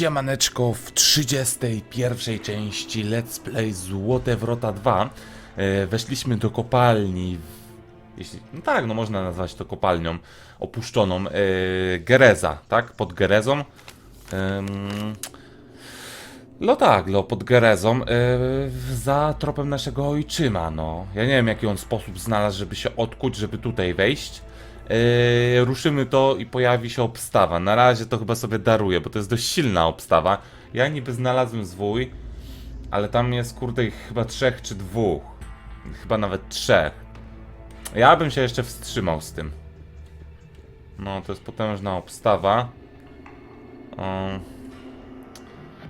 Siemaneczko w 31 części Let's Play Złote Wrota 2 e, Weszliśmy do kopalni jeśli, No tak, no można nazwać to kopalnią opuszczoną e, Gereza, tak? Pod Gerezą. No tak, no pod Gerezą e, za tropem naszego ojczyma, no. Ja nie wiem jaki on sposób znalazł, żeby się odkuć, żeby tutaj wejść Yy, ruszymy to i pojawi się obstawa. Na razie to chyba sobie daruję, bo to jest dość silna obstawa. Ja niby znalazłem zwój, ale tam jest kurde chyba trzech czy dwóch. Chyba nawet trzech. Ja bym się jeszcze wstrzymał z tym. No, to jest potężna obstawa.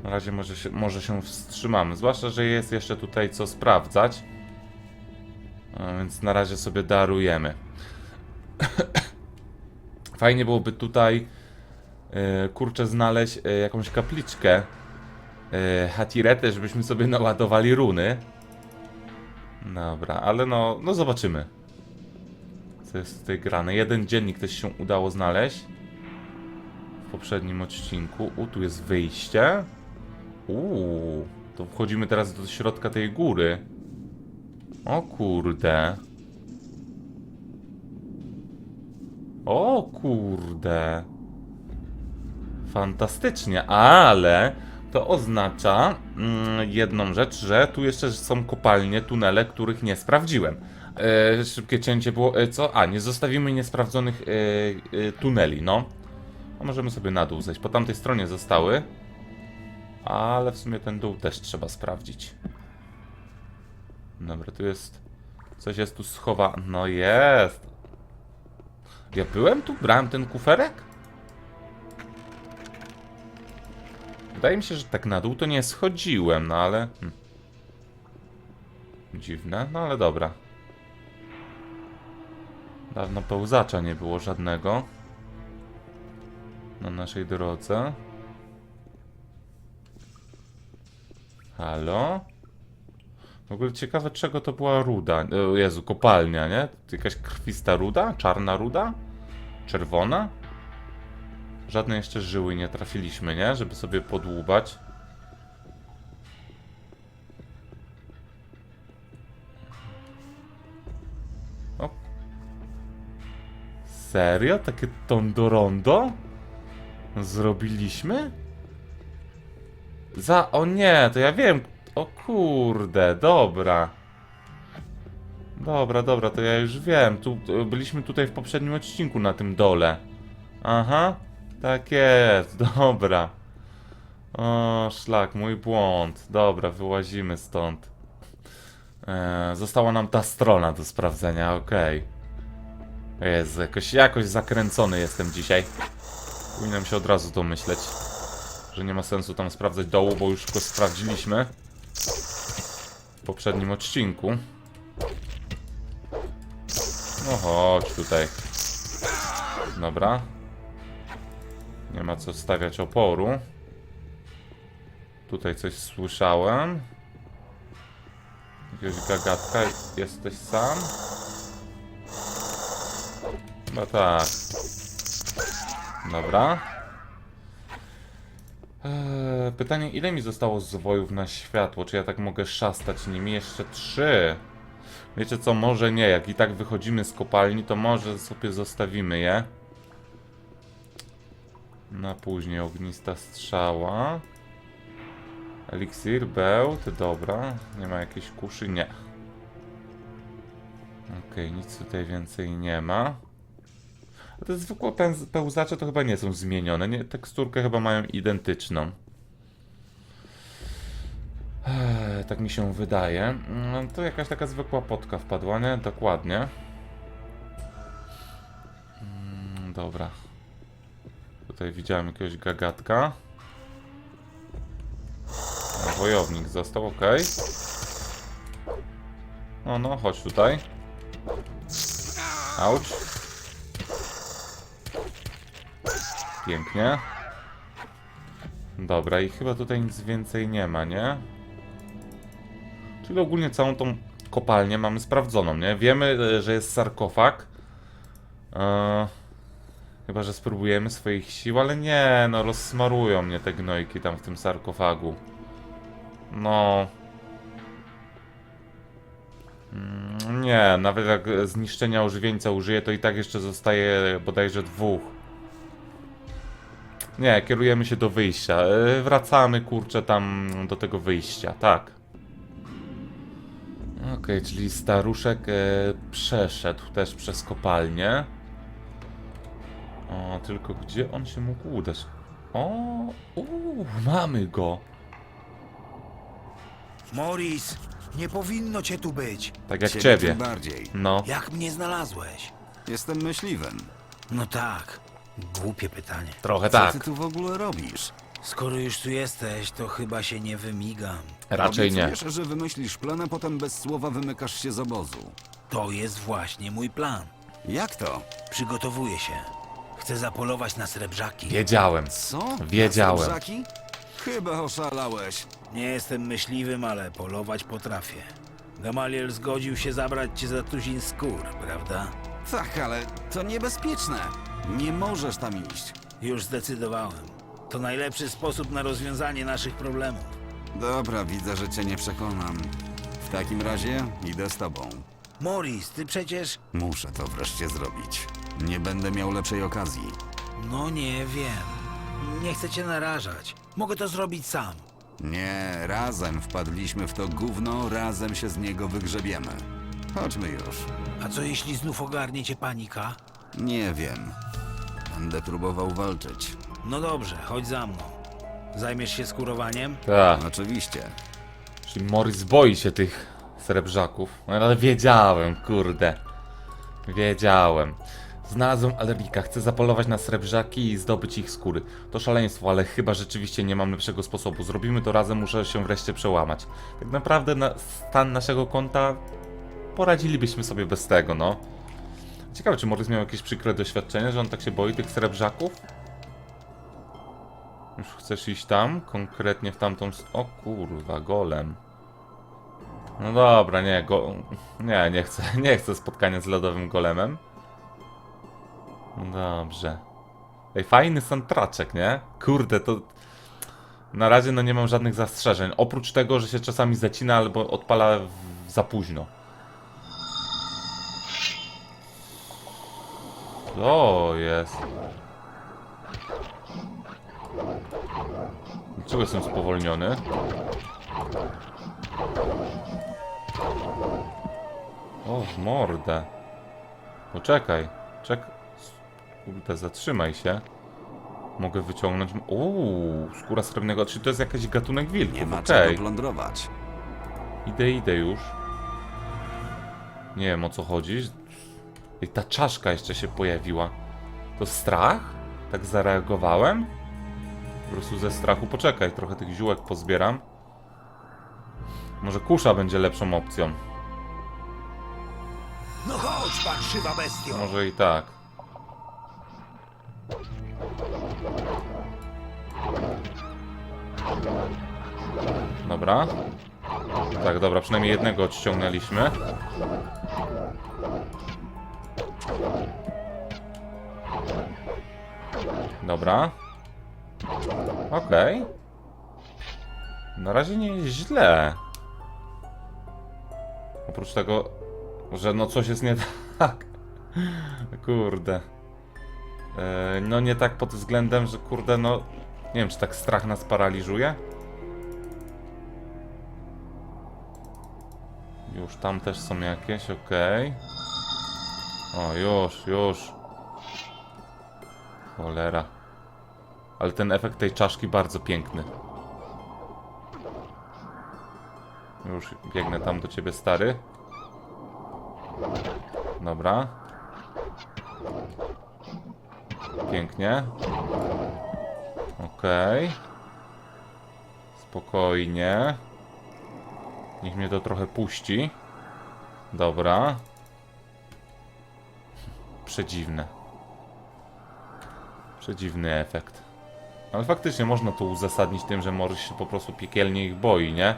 Na razie może się, może się wstrzymamy. Zwłaszcza, że jest jeszcze tutaj co sprawdzać. A więc na razie sobie darujemy. Fajnie byłoby tutaj e, kurczę znaleźć e, jakąś kapliczkę e, Hatiretę, żebyśmy sobie naładowali runy. Dobra, ale no, no zobaczymy. Co jest tutaj grane. Jeden dziennik też się udało znaleźć. W poprzednim odcinku. U, tu jest wyjście. Uuu, to wchodzimy teraz do środka tej góry. O kurde. O kurde. Fantastycznie, ale to oznacza mm, jedną rzecz, że tu jeszcze są kopalnie, tunele, których nie sprawdziłem. E, szybkie cięcie było. E, co? A, nie zostawimy niesprawdzonych e, e, tuneli, no. A możemy sobie na dół zejść. Po tamtej stronie zostały. Ale w sumie ten dół też trzeba sprawdzić. Dobra, tu jest. Coś jest tu schowa. No jest. Ja byłem tu? Brałem ten kuferek? Wydaje mi się, że tak na dół to nie schodziłem, no ale... Hm. Dziwne, no ale dobra. Dawno pełzacza nie było żadnego. Na naszej drodze. Halo? W ogóle ciekawe, czego to była ruda. O Jezu, kopalnia, nie? Jakaś krwista ruda? Czarna ruda? Czerwona? Żadne jeszcze żyły nie trafiliśmy, nie? Żeby sobie podłubać. O. Serio? Takie tondorondo? Zrobiliśmy? Za... O nie, to ja wiem. O kurde, dobra. Dobra, dobra, to ja już wiem. Tu, byliśmy tutaj w poprzednim odcinku na tym dole. Aha, tak jest, dobra. O, szlak, mój błąd. Dobra, wyłazimy stąd. E, została nam ta strona do sprawdzenia, okej. Jezu, jakoś, jakoś zakręcony jestem dzisiaj. Powinienem się od razu domyśleć, że nie ma sensu tam sprawdzać dołu, bo już go sprawdziliśmy w poprzednim odcinku. No chodź tutaj. Dobra. Nie ma co stawiać oporu. Tutaj coś słyszałem. Jakiegoś gagatka. Jesteś sam? No tak. Dobra. Eee, pytanie, ile mi zostało zwojów na światło? Czy ja tak mogę szastać nimi? Jeszcze trzy. Wiecie co, może nie. Jak i tak wychodzimy z kopalni, to może sobie zostawimy je. Na później ognista strzała. Eliksir, bełt, dobra. Nie ma jakiejś kuszy? Nie. Okej, nic tutaj więcej nie ma. Te zwykłe pełzacze to chyba nie są zmienione. Nie, teksturkę chyba mają identyczną. Eee, tak mi się wydaje. No, to jakaś taka zwykła potka wpadła, nie? Dokładnie. Mm, dobra. Tutaj widziałem jakiegoś gagatka. A, wojownik został, ok. No, no, chodź tutaj. Auć. Pięknie. Dobra, i chyba tutaj nic więcej nie ma, nie? Czyli ogólnie całą tą kopalnię mamy sprawdzoną, nie? Wiemy, e, że jest sarkofag. E, Chyba, że spróbujemy swoich sił, ale nie, no rozsmarują mnie te gnojki tam w tym sarkofagu. No. Mm, Nie, nawet jak zniszczenia ożywieńca użyję, to i tak jeszcze zostaje bodajże dwóch. Nie, kierujemy się do wyjścia. E, Wracamy, kurczę, tam do tego wyjścia, tak. Okej, czyli staruszek e, przeszedł też przez kopalnię. O, tylko gdzie on się mógł udać? O, uuu, mamy go. Morris, nie powinno cię tu być. Tak jak Ciebie ciebie. tym bardziej. No, Jak mnie znalazłeś? Jestem myśliwym. No tak. Głupie pytanie. trochę Co tak. ty tu w ogóle robisz? Skoro już tu jesteś, to chyba się nie wymigam. Raczej nie. Obiecujesz, że wymyślisz plan, a potem bez słowa wymykasz się z obozu. To jest właśnie mój plan. Jak to? Przygotowuję się. Chcę zapolować na srebrzaki. Wiedziałem. Co? Wiedziałem. Na srebrzaki? Chyba oszalałeś. Nie jestem myśliwym, ale polować potrafię. Gamaliel zgodził się zabrać cię za tuzin skór, prawda? Tak, ale to niebezpieczne. Nie możesz tam iść. Już zdecydowałem. To najlepszy sposób na rozwiązanie naszych problemów. Dobra, widzę, że cię nie przekonam. W takim razie idę z tobą. Morris, ty przecież... Muszę to wreszcie zrobić. Nie będę miał lepszej okazji. No nie wiem. Nie chcę cię narażać. Mogę to zrobić sam. Nie, razem wpadliśmy w to gówno, razem się z niego wygrzebiemy. Chodźmy już. A co jeśli znów ogarnie cię panika? Nie wiem. Będę próbował walczyć. No dobrze, chodź za mną. Zajmiesz się skurowaniem? Tak. Oczywiście. Czyli Morris boi się tych srebrzaków. No ale wiedziałem, kurde. Wiedziałem. Znalazłem Alerika, chcę zapolować na srebrzaki i zdobyć ich skóry. To szaleństwo, ale chyba rzeczywiście nie mam lepszego sposobu. Zrobimy to razem, muszę się wreszcie przełamać. Tak naprawdę na stan naszego konta poradzilibyśmy sobie bez tego, no. Ciekawe, czy Morris miał jakieś przykre doświadczenie, że on tak się boi tych srebrzaków? Już chcesz iść tam? Konkretnie w tamtą... O kurwa, golem. No dobra, nie, go... Nie, nie chcę, nie chcę spotkania z lodowym golemem. No Dobrze. Ej, fajny soundtraczek, nie? Kurde, to... Na razie no nie mam żadnych zastrzeżeń. Oprócz tego, że się czasami zacina albo odpala w... za późno. To jest. Dlaczego jestem spowolniony? O, w mordę. Poczekaj. Czek... Kurde, zatrzymaj się. Mogę wyciągnąć... Uuu, skóra srebrnego. Czy to jest jakiś gatunek wilków? Nie ma Okej. czego plądrować. Idę, idę już. Nie wiem o co chodzi. I ta czaszka jeszcze się pojawiła. To strach? Tak zareagowałem? Po prostu ze strachu. Poczekaj, trochę tych ziółek pozbieram. Może kusza będzie lepszą opcją. No chodź, parszywa bestio! Może i tak. Dobra. Tak, dobra, przynajmniej jednego odciągnęliśmy. Dobra. Okej. Na razie nie jest źle. Oprócz tego, że no coś jest nie tak. Kurde. E, no nie tak pod względem, że kurde, no nie wiem, czy tak strach nas paraliżuje. Już tam też są jakieś, okej. O, już, już. Cholera. Ale ten efekt tej czaszki bardzo piękny. Już biegnę tam do ciebie, stary. Dobra. Pięknie. Okej. Spokojnie. Niech mnie to trochę puści. Dobra. Przedziwne. Przedziwny efekt. Ale faktycznie można to uzasadnić tym, że Morris się po prostu piekielnie ich boi, nie?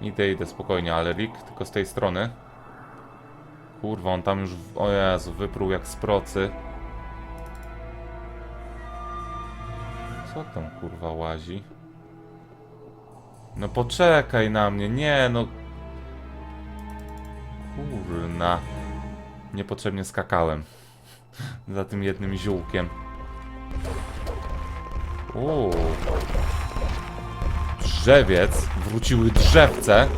Idę, idę spokojnie, Alerik, tylko z tej strony. Kurwa, on tam już, o Jezu, wypruł jak z procy. Co tam kurwa łazi? No poczekaj na mnie, nie no. Kurna. Niepotrzebnie skakałem. Za tym jednym ziółkiem. Uuu. Drzewiec. Wróciły drzewce.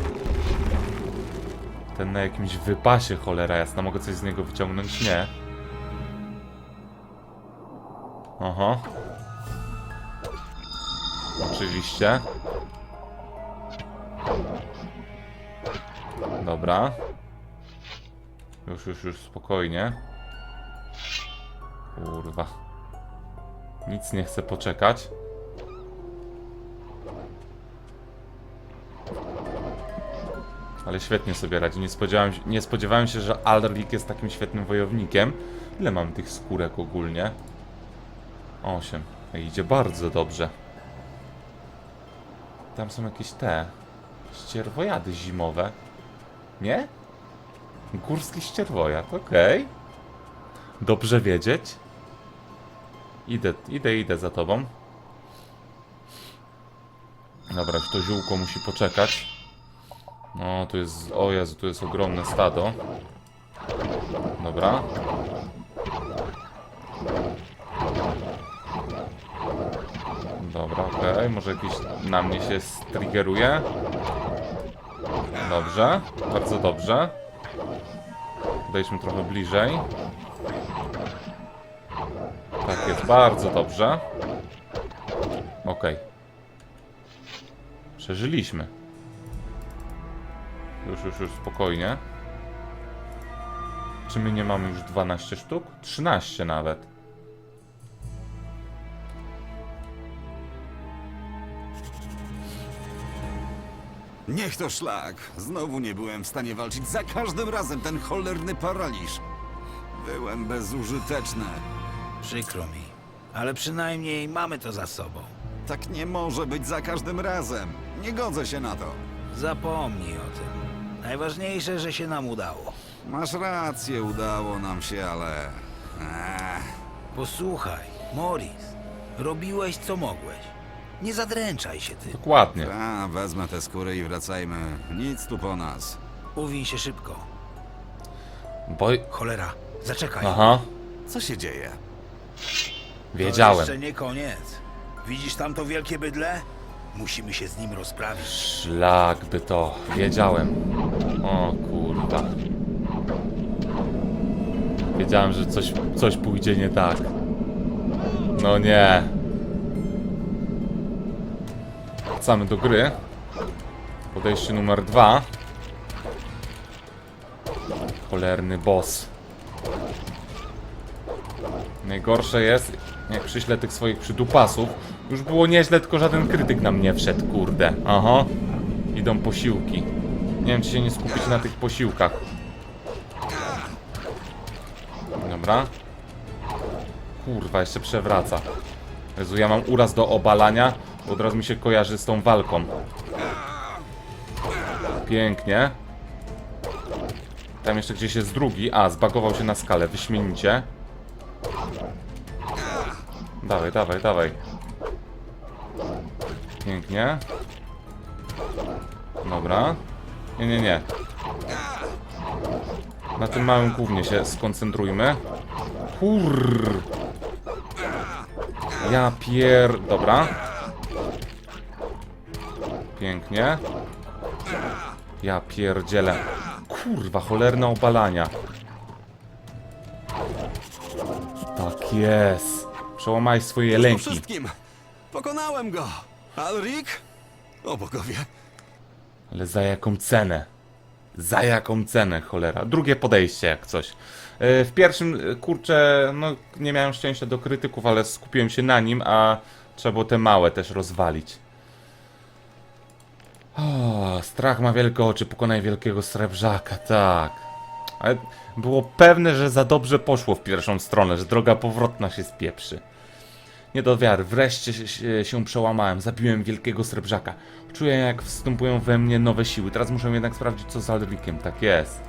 Ten na jakimś wypasie, cholera jasna. Mogę coś z niego wyciągnąć? Nie. Oho. Oczywiście. Dobra. Już, już, już, spokojnie. Kurwa. Nic nie chcę poczekać. Ale świetnie sobie radzi. Nie spodziewałem, nie spodziewałem się, że Alrik jest takim świetnym wojownikiem. Ile mam tych skórek ogólnie? Osiem. Ej, Idzie bardzo dobrze. Tam są jakieś te... Ścierwojady zimowe. Nie? Górski ścierwojad, okej. Dobrze wiedzieć. Idę, idę, idę za tobą. Dobra, już to ziółko musi poczekać. No, tu jest... O Jezu, tu jest ogromne stado. Dobra. Dobra, okej. Może jakiś na mnie się striggeruje. Dobrze, bardzo dobrze. Podejdźmy trochę bliżej. Tak jest, bardzo dobrze. Okej. Przeżyliśmy. Już, już, już, spokojnie. Czy my nie mamy już 12 sztuk? 13 nawet. Niech to szlak. Znowu nie byłem w stanie walczyć. Za każdym razem ten cholerny paraliż. Byłem bezużyteczny. Przykro mi. Ale przynajmniej mamy to za sobą. Tak nie może być za każdym razem. Nie godzę się na to. Zapomnij o tym. Najważniejsze, że się nam udało. Masz rację, udało nam się, ale... Ech, Posłuchaj, Morris. Robiłeś co mogłeś. Nie zadręczaj się ty. Dokładnie. a, wezmę te skóry i wracajmy. Nic tu po nas. Uwij się szybko. Bo... Cholera, zaczekaj. Aha, Co się dzieje? To wiedziałem. jeszcze nie koniec. Widzisz tamto wielkie bydle? Musimy się z nim rozprawić. Szlak by to. Wiedziałem. O kurwa. Wiedziałem, że coś, coś pójdzie nie tak. No nie. Wracamy do gry. Podejście numer dwa. Cholerny boss. Najgorsze jest, jak przyślę tych swoich przydupasów. Już było nieźle, tylko żaden krytyk nam nie wszedł, kurde. Aha. Idą posiłki. Nie wiem, czy się nie skupić na tych posiłkach. Dobra. Kurwa, jeszcze przewraca. Jezu, ja mam uraz do obalania, od razu mi się kojarzy z tą walką. Pięknie. Tam jeszcze gdzieś jest drugi. A, zbagował się na skalę. Wyśmienicie. Dawaj, dawaj, dawaj. Pięknie. Dobra. Nie, nie, nie. Na tym małym głównie się skoncentrujmy. Kurr. Ja pier... Dobra. Pięknie. Ja pierdzielę. Kurwa, cholerne obalania. Tak jest. Przełamaj swoje Po lęki. wszystkim! Pokonałem go! Alrik? O bogowie! Ale za jaką cenę? Za jaką cenę, cholera? Drugie podejście, jak coś. Yy, W pierwszym, yy, kurczę, no nie miałem szczęścia do krytyków, ale skupiłem się na nim, a trzeba było te małe też rozwalić. O, strach ma wielkie oczy, pokonaj wielkiego srebrzaka, tak. Ale było pewne, że za dobrze poszło w pierwszą stronę, że droga powrotna się spieprzy. Nie do wiary, wreszcie się, się, przełamałem, zabiłem wielkiego srebrzaka. Czuję jak wstępują we mnie nowe siły. Teraz muszę jednak sprawdzić co z Alrikiem, tak jest.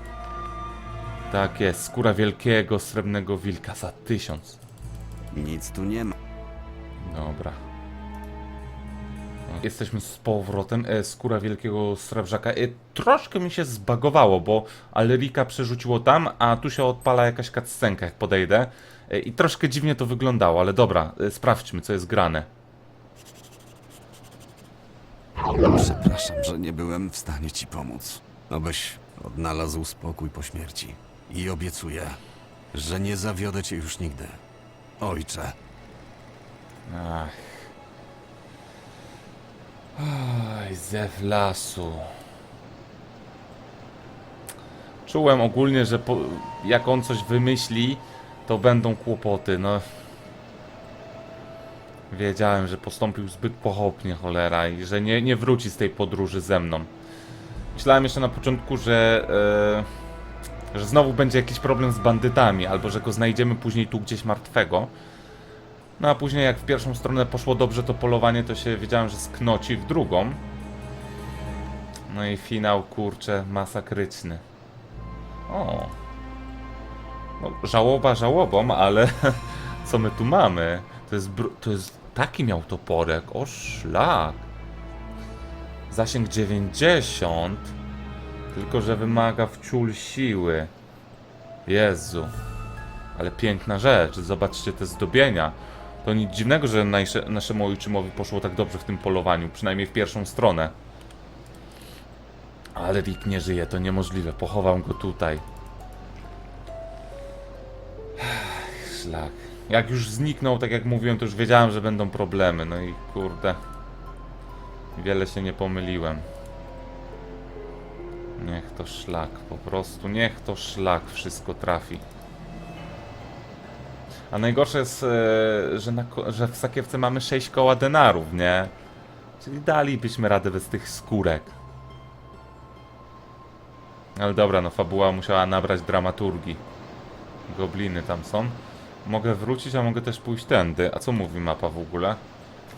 Tak jest, skóra wielkiego srebrnego wilka za tysiąc. Nic tu nie ma. Dobra. Jesteśmy z powrotem. E, skóra wielkiego srebrzaka. E, troszkę mi się zbagowało, bo Alerika przerzuciło tam, a tu się odpala jakaś cutscenka, jak podejdę. E, I troszkę dziwnie to wyglądało, ale dobra, e, sprawdźmy, co jest grane. Przepraszam, że nie byłem w stanie ci pomóc. Obyś odnalazł spokój po śmierci. I obiecuję, że nie zawiodę cię już nigdy. Ojcze. Ach. Oj, zew lasu. Czułem ogólnie, że po, jak on coś wymyśli, to będą kłopoty, no. Wiedziałem, że postąpił zbyt pochopnie, cholera, i że nie, nie wróci z tej podróży ze mną. Myślałem jeszcze na początku, że, e, że znowu będzie jakiś problem z bandytami, albo że go znajdziemy później tu gdzieś martwego. No a później jak w pierwszą stronę poszło dobrze to polowanie, to się wiedziałem, że sknoci w drugą. No i finał, kurczę, masakryczny. O. No, żałoba żałobą, ale co my tu mamy? To jest, to jest taki miał toporek, o szlak. Zasięg 90, tylko że wymaga wciul siły. Jezu. Ale piękna rzecz, zobaczcie te zdobienia. To nic dziwnego, że nasze, naszemu ojczymowi poszło tak dobrze w tym polowaniu, przynajmniej w pierwszą stronę. Ale Rick nie żyje, to niemożliwe, pochowam go tutaj. Szlak. Jak już zniknął, tak jak mówiłem, to już wiedziałem, że będą problemy, no i kurde. Wiele się nie pomyliłem. Niech to szlak, po prostu, niech to szlak wszystko trafi. A najgorsze jest, e, że, na, że w sakiewce mamy 6 koła denarów, nie? Czyli dalibyśmy radę bez tych skórek. Ale dobra, no fabuła musiała nabrać dramaturgii. Gobliny tam są. Mogę wrócić, a mogę też pójść tędy. A co mówi mapa w ogóle?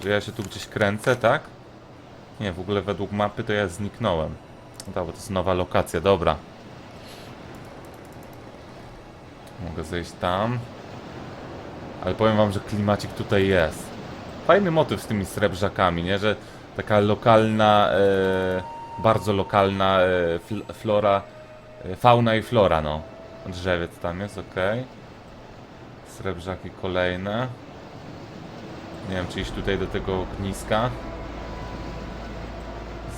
Że ja się tu gdzieś kręcę, tak? Nie, w ogóle według mapy to ja zniknąłem. No Dobra, to jest nowa lokacja, dobra. Mogę zejść tam. Ale powiem wam, że klimacik tutaj jest. Fajny motyw z tymi srebrzakami, nie? Że taka lokalna, e, bardzo lokalna e, fl flora, e, fauna i flora, no. Drzewiec tam jest, ok. Srebrzaki kolejne. Nie wiem, czy iść tutaj do tego ogniska.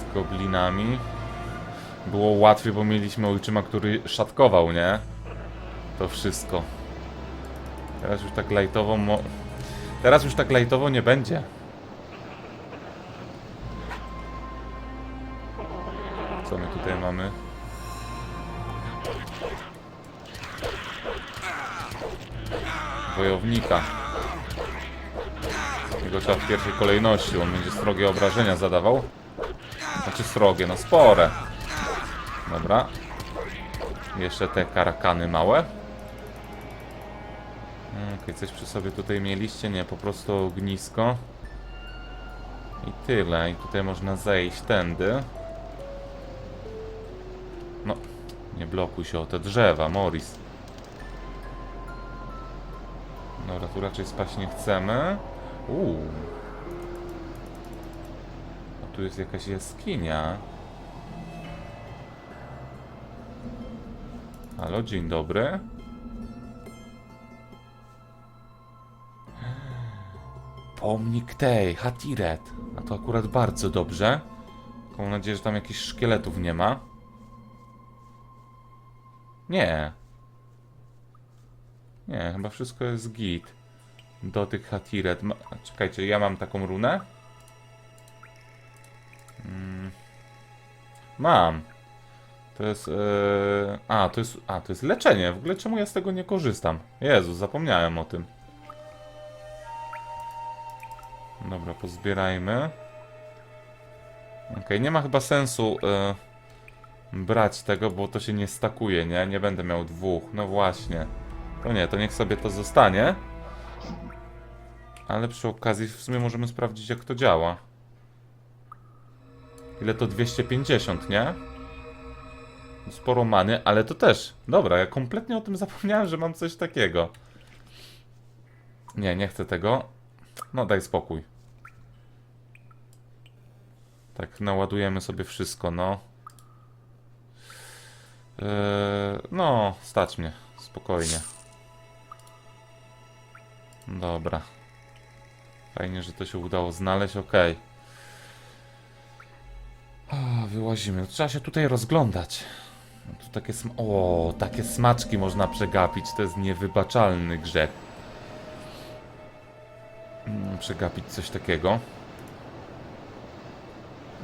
Z goblinami. Było łatwiej, bo mieliśmy ojczyma, który szatkował, nie? To wszystko. Teraz już tak lajtowo mo... Teraz już tak lajtowo nie będzie. Co my tutaj mamy? Wojownika. Jego trzeba w pierwszej kolejności, on będzie srogie obrażenia zadawał. Znaczy srogie, no spore. Dobra. Jeszcze te karakany małe. Okej, coś przy sobie tutaj mieliście? Nie, po prostu ognisko. I tyle. I tutaj można zejść tędy. No, nie blokuj się o te drzewa, Morris. Dobra, tu raczej spać nie chcemy. Uuu. A tu jest jakaś jaskinia. Halo, dzień dobry. Pomnik tej, Hatiret. A to akurat bardzo dobrze. Mam nadzieję, że tam jakichś szkieletów nie ma. Nie. Nie, chyba wszystko jest git. Do tych Hatiret. Ma... Czekajcie, ja mam taką runę? Mm. Mam. To jest. Yy... A, to jest. A, to jest leczenie. W ogóle czemu ja z tego nie korzystam? Jezu, zapomniałem o tym. Dobra, pozbierajmy. Okej, nie ma chyba sensu e, brać tego, bo to się nie stakuje, nie? Nie będę miał dwóch, no właśnie. To nie, to niech sobie to zostanie. Ale przy okazji w sumie możemy sprawdzić jak to działa. Ile to 250, nie? Sporo many, ale to też. Dobra, ja kompletnie o tym zapomniałem, że mam coś takiego. Nie, nie chcę tego. No daj spokój. Tak, naładujemy sobie wszystko, no. Eee, no, stać mnie. Spokojnie. Dobra. Fajnie, że to się udało znaleźć, okej. Okay. Wyłazimy. Trzeba się tutaj rozglądać. No Tu takie sm o, takie smaczki można przegapić. To jest niewybaczalny grzech. Mm, Przegapić coś takiego.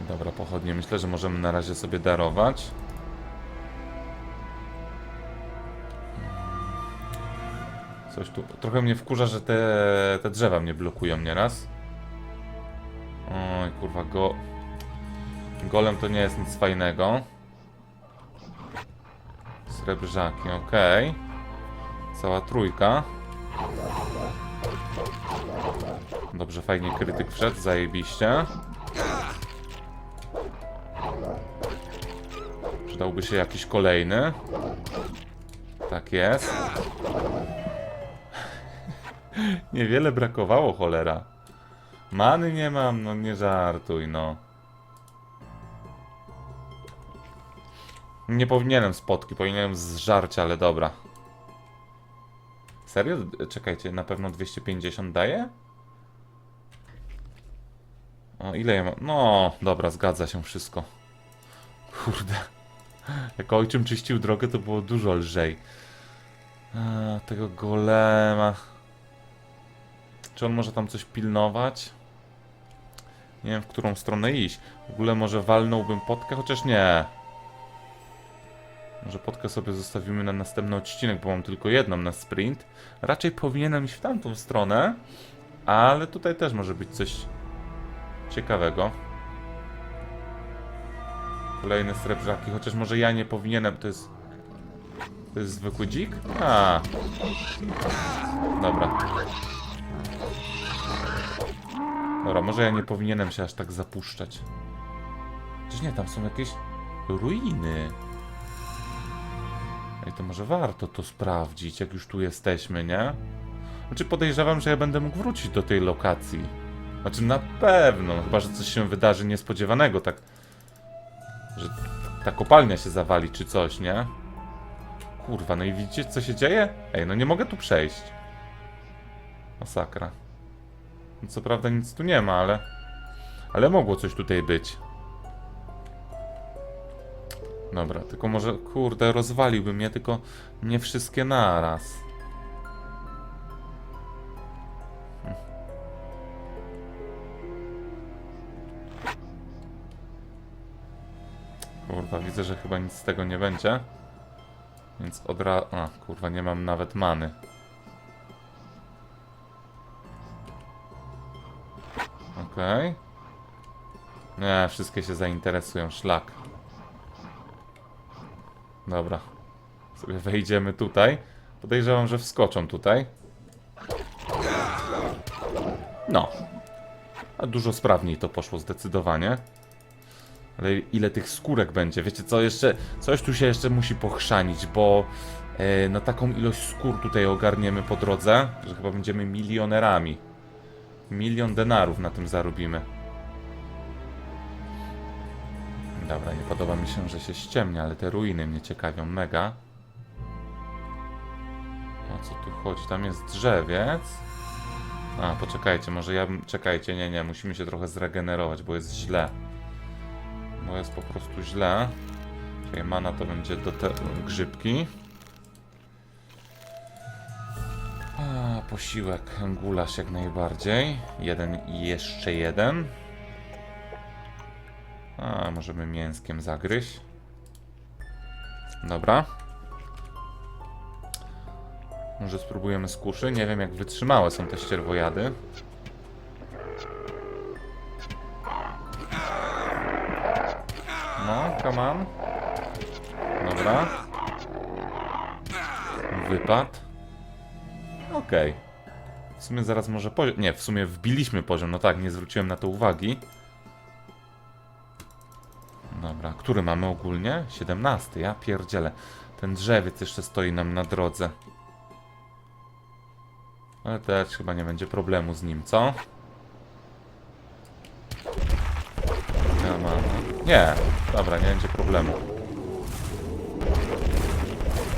Dobra, pochodnie myślę, że możemy na razie sobie darować. Coś tu. Trochę mnie wkurza, że te, te drzewa mnie blokują nieraz. Oj, kurwa, go. Golem to nie jest nic fajnego. Srebrzaki, okej. Cała trójka. Dobrze, fajnie krytyk wszedł, zajebiście. Przydałby się jakiś kolejny. Tak jest. Niewiele brakowało, cholera. Many nie mam, no nie żartuj, no. Nie powinienem spotki, powinienem zżarć, ale dobra. Serio? Czekajcie, na pewno 250 daje? O, ile ja mam? No, dobra, zgadza się wszystko. Kurde. Jak ojczym czyścił drogę, to było dużo lżej. A, tego golema. Czy on może tam coś pilnować? Nie wiem, w którą stronę iść. W ogóle może walnąłbym potkę, chociaż nie. Może potkę sobie zostawimy na następny odcinek, bo mam tylko jedną na sprint. Raczej powinienem iść w tamtą stronę, ale tutaj też może być coś ciekawego. Kolejne srebrzaki, chociaż może ja nie powinienem, to jest... To jest zwykły dzik? A. Dobra. Dobra, może ja nie powinienem się aż tak zapuszczać. Czyż nie, tam są jakieś ruiny. Ej, to może warto to sprawdzić, jak już tu jesteśmy, nie? Znaczy podejrzewam, że ja będę mógł wrócić do tej lokacji. Znaczy na pewno, no chyba, że coś się wydarzy niespodziewanego, tak... Że ta kopalnia się zawali, czy coś, nie? Kurwa, no i widzicie, co się dzieje? Ej, no nie mogę tu przejść. Masakra. No co prawda nic tu nie ma, ale... Ale mogło coś tutaj być. Dobra, tylko może, kurde, rozwaliłbym je, tylko nie wszystkie naraz. Kurwa, widzę, że chyba nic z tego nie będzie. Więc od razu... A, kurwa, nie mam nawet many. Okej. Nie, wszystkie się zainteresują, szlak. Dobra. Sobie wejdziemy tutaj. Podejrzewam, że wskoczą tutaj. No. A dużo sprawniej to poszło zdecydowanie. Ale ile tych skórek będzie? Wiecie co, jeszcze coś tu się jeszcze musi pochrzanić, bo e, na taką ilość skór tutaj ogarniemy po drodze, że chyba będziemy milionerami. Milion denarów na tym zarobimy. Dobra, nie podoba mi się, że się ściemnia, ale te ruiny mnie ciekawią mega. O co tu chodzi? Tam jest drzewiec. A, poczekajcie, może ja bym... Czekajcie, nie, nie, musimy się trochę zregenerować, bo jest źle. Bo jest po prostu źle. Czyli mana to będzie do te grzybki. A, posiłek, gulasz jak najbardziej. Jeden i jeszcze jeden. A, możemy mięskiem zagryźć. Dobra. Może spróbujemy skuszy. Nie wiem jak wytrzymałe są te ścierwojady. No, come on. Dobra. Wypad. Okej. W sumie zaraz może poziom... Nie, w sumie wbiliśmy poziom. No tak, nie zwróciłem na to uwagi. Dobra, który mamy ogólnie? 17, ja pierdzielę. Ten drzewiec jeszcze stoi nam na drodze. Ale też chyba nie będzie problemu z nim, co? Nie ma. Nie, dobra, nie będzie problemu.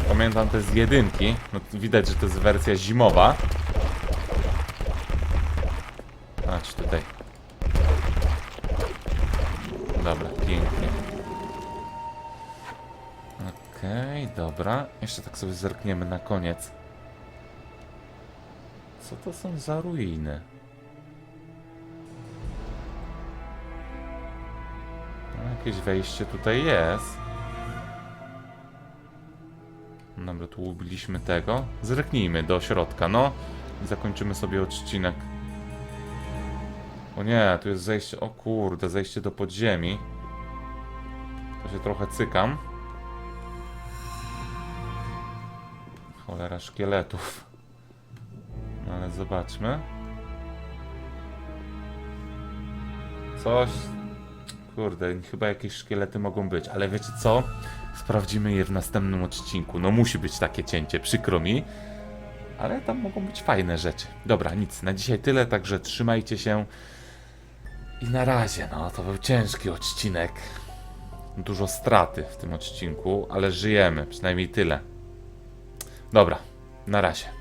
Pamiętam te z jedynki. No, widać, że to jest wersja zimowa. Chodź tutaj. Dobra, pięknie. Okej, dobra. Jeszcze tak sobie zerkniemy na koniec. Co to są za ruiny? Jakieś wejście tutaj jest. Dobra, tu ubiliśmy tego. Zerknijmy do środka, no. I zakończymy sobie odcinek. O nie, tu jest zejście. O kurde, zejście do podziemi. To się trochę cykam. Cholera szkieletów. No ale zobaczmy. Coś. Kurde, chyba jakieś szkielety mogą być, ale wiecie co? Sprawdzimy je w następnym odcinku. No musi być takie cięcie, przykro mi. Ale tam mogą być fajne rzeczy. Dobra, nic, na dzisiaj tyle, także trzymajcie się. I na razie, no to był ciężki odcinek. Dużo straty w tym odcinku, ale żyjemy, przynajmniej tyle. Dobra, na razie.